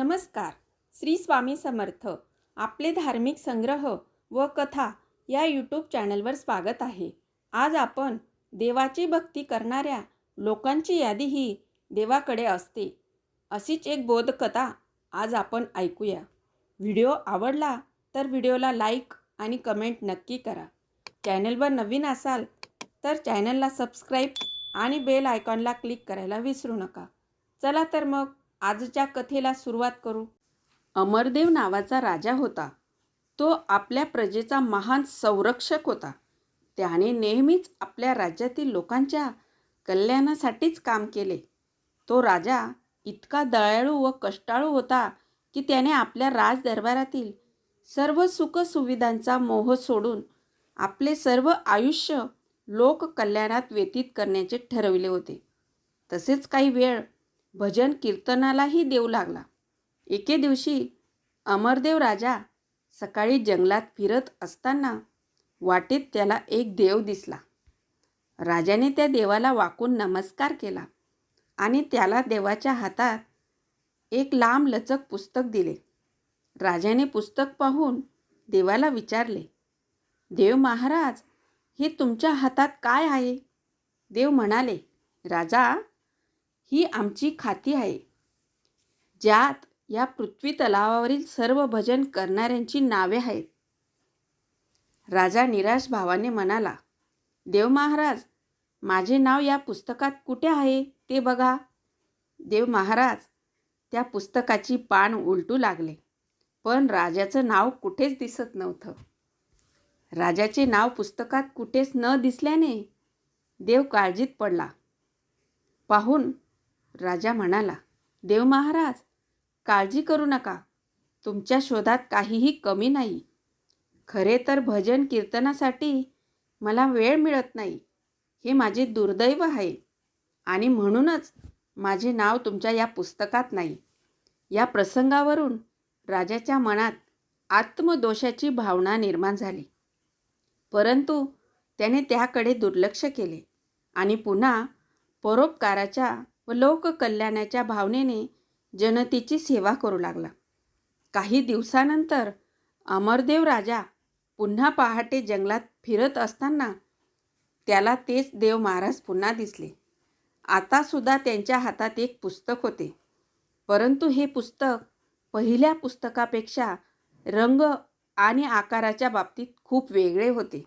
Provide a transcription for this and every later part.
नमस्कार. श्री स्वामी समर्थ. आपले धार्मिक संग्रह व कथा या यूट्यूब चॅनलवर स्वागत आहे. आज आपण देवाची भक्ती करणाऱ्या लोकांची यादी ही देवाकडे असते. अशीच एक बोधकथा आज आपण ऐकूया. व्हिडिओ आवडला तर व्हिडिओला लाईक आणि कमेंट नक्की करा. चॅनलवर नवीन असाल तर चॅनलला सबस्क्राईब आणि बेल आयकॉनला क्लिक करायला विसरू नका. चला तर मग आजच्या कथेला सुरुवात करू. अमरदेव नावाचा राजा होता. तो आपल्या प्रजेचा महान संरक्षक होता. त्याने नेहमीच आपल्या राज्यातील लोकांच्या कल्याणासाठीच काम केले. तो राजा इतका दयाळू व कष्टाळू होता की त्याने आपल्या राजदरबारातील सर्व सुखसुविधांचा मोह सोडून आपले सर्व आयुष्य लोककल्याणात व्यतीत करण्याचे ठरविले होते. तसेच काही वेळ भजन कीर्तनालाही देऊ लागला. एके दिवशी अमरदेव राजा सकाळी जंगलात फिरत असताना वाटेत त्याला एक देव दिसला. राजाने त्या देवाला वाकून नमस्कार केला आणि त्याला देवाच्या हातात एक लांब लचक पुस्तक दिले. राजाने पुस्तक पाहून देवाला विचारले देव महाराज हे तुमच्या हातात काय आहे? देव म्हणाले राजा ही आमची खाती आहे. ज्यात या पृथ्वी तलावावरील सर्व भजन करणाऱ्यांची नावे आहेत. राजा निराश भावाने म्हणाला देव महाराज माझे नाव या पुस्तकात कुठे आहे ते बघा. देव महाराज त्या पुस्तकाची पान उलटू लागले पण राजाचं नाव कुठेच दिसत नव्हतं. राजाचे नाव पुस्तकात कुठेच न दिसल्याने देव काळजीत पडला. पाहून राजा म्हणाला देव महाराज काळजी करू नका. तुमच्या शोधात काहीही कमी नाही. खरे तर भजन कीर्तनासाठी मला वेळ मिळत नाही. हे माझे दुर्दैव आहे. आणि म्हणूनच माझे नाव तुमच्या या पुस्तकात नाही. या प्रसंगावरून राजाच्या मनात आत्मदोषाची भावना निर्माण झाली. परंतु त्याने त्याकडे दुर्लक्ष केले आणि पुन्हा परोपकाराच्या व लोककल्याणाच्या भावनेने जनतेची सेवा करू लागला. काही दिवसानंतर अमरदेव राजा पुन्हा पहाटे जंगलात फिरत असताना त्याला तेच देव महाराज पुन्हा दिसले. आतासुद्धा त्यांच्या हातात एक पुस्तक होते. परंतु हे पुस्तक पहिल्या पुस्तकापेक्षा रंग आणि आकाराच्या बाबतीत खूप वेगळे होते.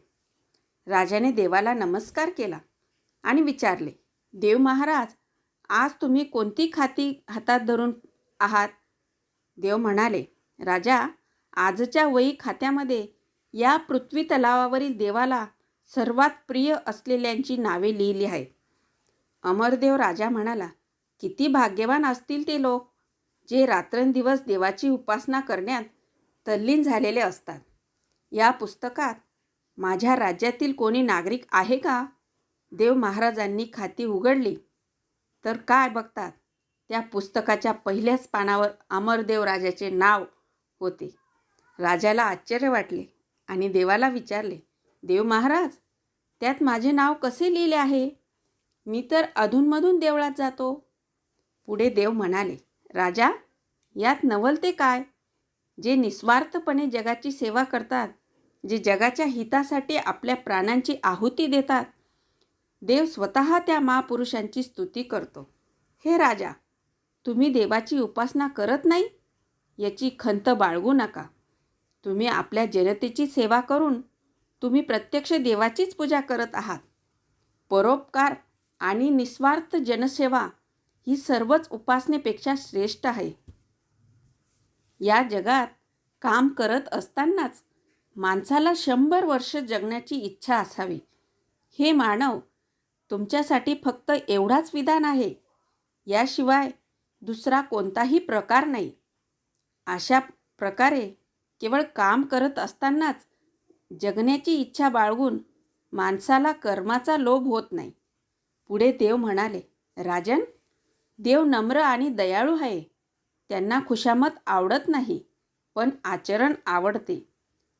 राजाने देवाला नमस्कार केला आणि विचारले देव महाराज आज तुम्ही कोणती खाती हातात धरून आहात? देव म्हणाले राजा आजच्या वही खात्यामध्ये या पृथ्वी तलावावरील देवाला सर्वात प्रिय असलेल्यांची नावे लिहिली आहेत. अमरदेव राजा म्हणाला किती भाग्यवान असतील ते लोक जे रात्रंदिवस देवाची उपासना करण्यात तल्लीन झालेले असतात. या पुस्तकात माझ्या राज्यातील कोणी नागरिक आहे का देव महाराजांनी खाती उघडली. तर काय बघतात? त्या पुस्तकाच्या पहिल्याच पानावर अमरदेव राजाचे नाव होते. राजाला आश्चर्य वाटले आणि देवाला विचारले देव महाराज त्यात माझे नाव कसे लिहिले आहे? मी तर अधूनमधून देवळात जातो. पुढे देव म्हणाले राजा यात नवलते काय? जे निस्वार्थपणे जगाची सेवा करतात जे जगाच्या हितासाठी आपल्या प्राणांची आहुती देतात देव स्वतः त्या महापुरुषांची स्तुती करतो. हे राजा तुम्ही देवाची उपासना करत नाही? याची खंत बाळगू नका. तुम्ही आपल्या जनतेची सेवा करून तुम्ही प्रत्यक्ष देवाचीच पूजा करत आहात. परोपकार आणि निस्वार्थ जनसेवा ही सर्वच उपासनेपेक्षा श्रेष्ठ आहे. या जगात काम करत असतानाच माणसाला शंभर वर्ष जगण्याची इच्छा असावी. हे मानव तुमच्यासाठी फक्त एवढाच विधान आहे. याशिवाय दुसरा कोणताही प्रकार नाही. अशा प्रकारे केवळ काम करत असतानाच जगण्याची इच्छा बाळगून माणसाला कर्माचा लोभ होत नाही. पुढे देव म्हणाले राजन देव नम्र आणि दयाळू आहे. त्यांना खुशामत आवडत नाही पण आचरण आवडते.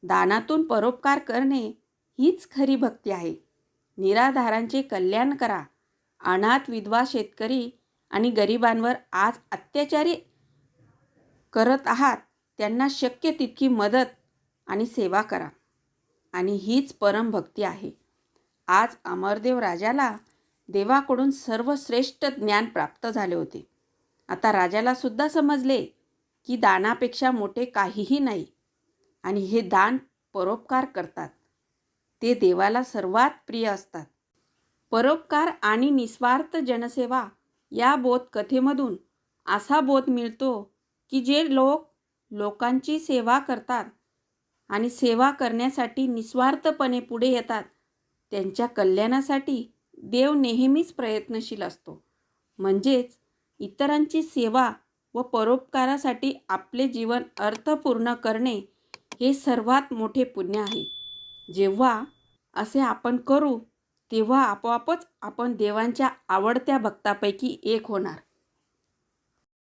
दानातून परोपकार करणे हीच खरी भक्ती आहे. निराधारांचे कल्याण करा. अनाथ विधवा शेतकरी आणि गरिबांवर आज अत्याचारी करत आहात त्यांना शक्य तितकी मदत आणि सेवा करा. आणि हीच परमभक्ती आहे. आज अमरदेव राजाला देवाकडून सर्वश्रेष्ठ ज्ञान प्राप्त झाले होते. आता राजाला सुद्धा समजले की दानापेक्षा मोठे काहीही नाही आणि हे दान परोपकार करतात. ते देवाला सर्वात प्रिय असतात. परोपकार आणि निस्वार्थ जनसेवा या बोध कथेमधून असा बोध मिळतो की जे लोक लोकांची सेवा करतात आणि सेवा करण्यासाठी निस्वार्थपणे पुढे येतात त्यांच्या कल्याणासाठी देव नेहमीच प्रयत्नशील असतो. म्हणजेच इतरांची सेवा व परोपकारासाठी आपले जीवन अर्थपूर्ण करणे हे सर्वात मोठे पुण्य आहे. जेव्हा असे आपण करू तेव्हा आपोआपच आपण देवांच्या आवडत्या भक्तापैकी एक होणार.